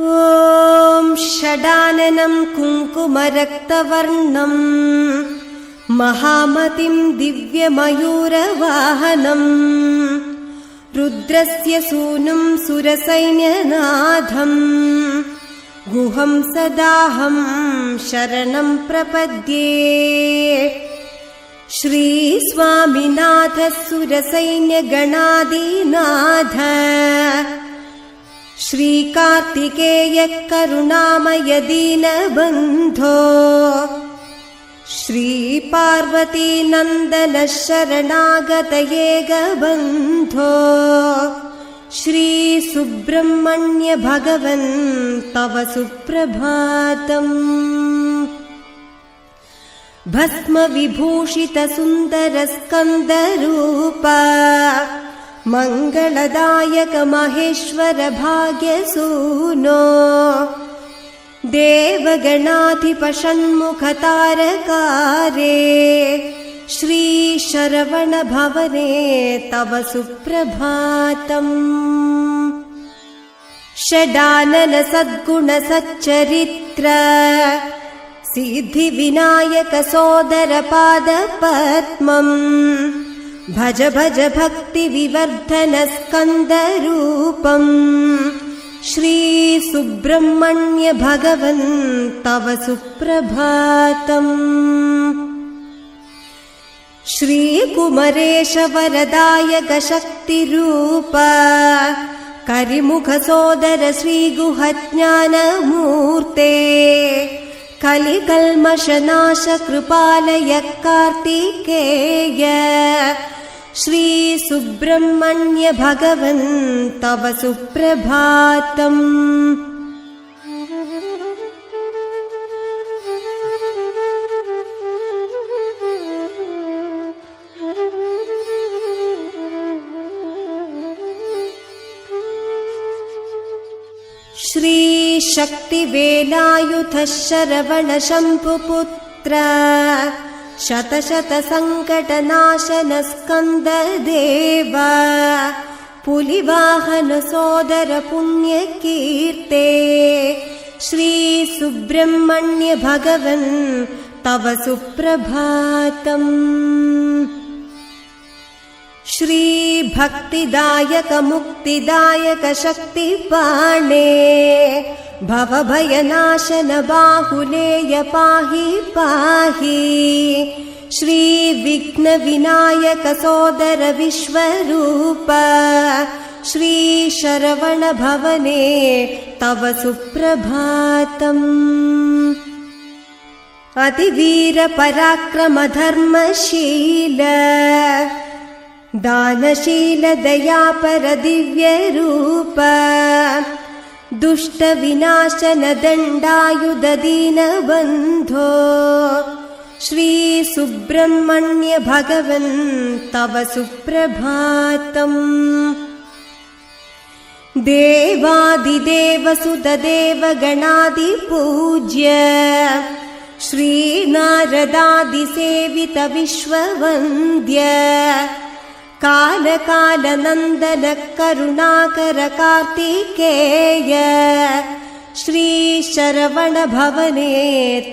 ॐ षडाननं कुङ्कुमरक्तवर्णम् महामतिं दिव्यमयूरवाहनम् रुद्रस्य सूनुं सुरसैन्यनाथम् गुहं सदाहं शरणं प्रपद्ये। श्रीस्वामिनाथ सुरसैन्यगणादिनाथ श्रीकार्तिकेय करुणामय दीनबन्धो श्रीपार्वती नन्दन शरणागतये गबन्धो श्रीसुब्रह्मण्य भगवन् तव सुप्रभातम्। भस्मविभूषितसुन्दरस्कन्दरूप मङ्गलदायक महेश्वर भाग्यसूनो देवगणाधिपषण्मुखतारकारे श्रीशरवणभवने तव सुप्रभातम्। षडानन सद्गुण भज भज भक्तिविवर्धन स्कन्दरूपम् श्रीसुब्रह्मण्य भगवन् तव सुप्रभातम्। श्रीकुमरेश वरदायक शक्तिरूप करिमुख सोदर श्रीगुहज्ञानमूर्ते कलिकल्मषनाश कृपालय कार्तिकेय श्रीसुब्रह्मण्य भगवन् तव सुप्रभातम् श्रीशक्तिवेलायुधः शरवणशम्भुपुत्र शतशतसङ्कटनाशनस्कन्ददेव पुलिवाहन सोदर पुण्यकीर्ते श्रीसुब्रह्मण्य भगवन् तव सुप्रभातम् श्रीभक्तिदायक मुक्तिदायक शक्तिपाणे भवभयनाशन बाहुलेय पाहि पाहि श्रीविघ्नविनायक सोदर विश्वरूप श्रीशरवणभवने तव सुप्रभातम् अतिवीरपराक्रमधर्मशील दानशील दयापर दिव्यरूप दुष्टविनाशन दण्डायुध दीनबन्धो श्रीसुब्रह्मण्य भगवन् तव सुप्रभातम्। देवादिदेव सुतदेव गणादिपूज्य श्रीनारदादिसेवित विश्ववन्द्य कालकालनन्दन करुणाकर कार्तिकेय श्रीशरवणभवने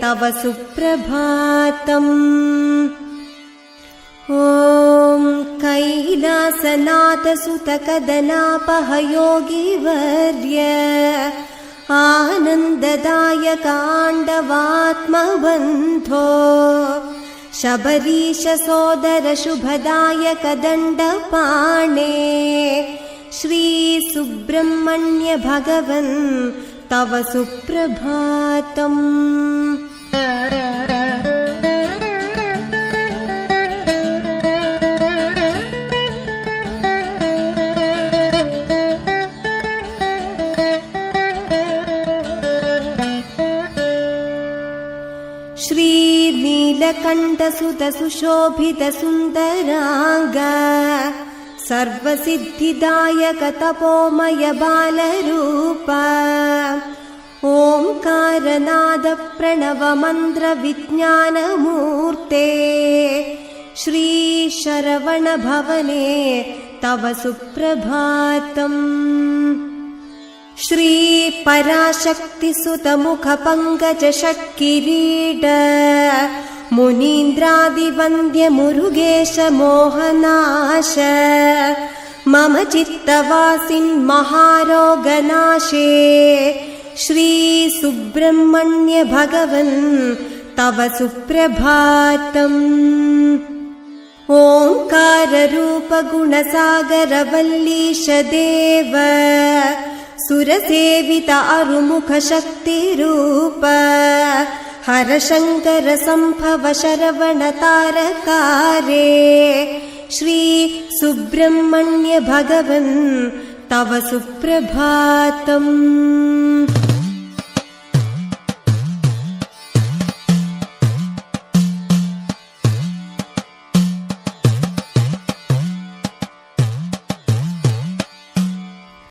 तव सुप्रभातम्। ॐ कैलासनाथ सुतकदनापहयोगिवर्य आनन्ददायकाण्डवात्मबन्धो शबरीश सोदर शुभदायक दण्डपाणे श्रीसुब्रह्मण्य भगवन् तव सुप्रभातम् श्रीनीलकण्ठसुत सुशोभित सुन्दराङ्ग सर्वसिद्धिदायक तपोमय बालरूप ओङ्कारनाद प्रणव मन्त्र विज्ञानमूर्ते श्रीशरवणभवने तव सुप्रभातम्। श्री पराशक्तिसुतमुखपङ्कजषट्किरीट मुनीन्द्रादिवन्द्यमुरुगेश मोहनाश मम चित्तवासिन् महारोगनाशे। श्रीसुब्रह्मण्य भगवन् तव सुप्रभातम्। ओङ्काररूपगुणसागरवल्लीश देव सुरसेवित अरुमुखशक्तिरूप हर शङ्कर सम्भव शरवणतारकारे श्री सुब्रह्मण्य भगवन् तव सुप्रभातम्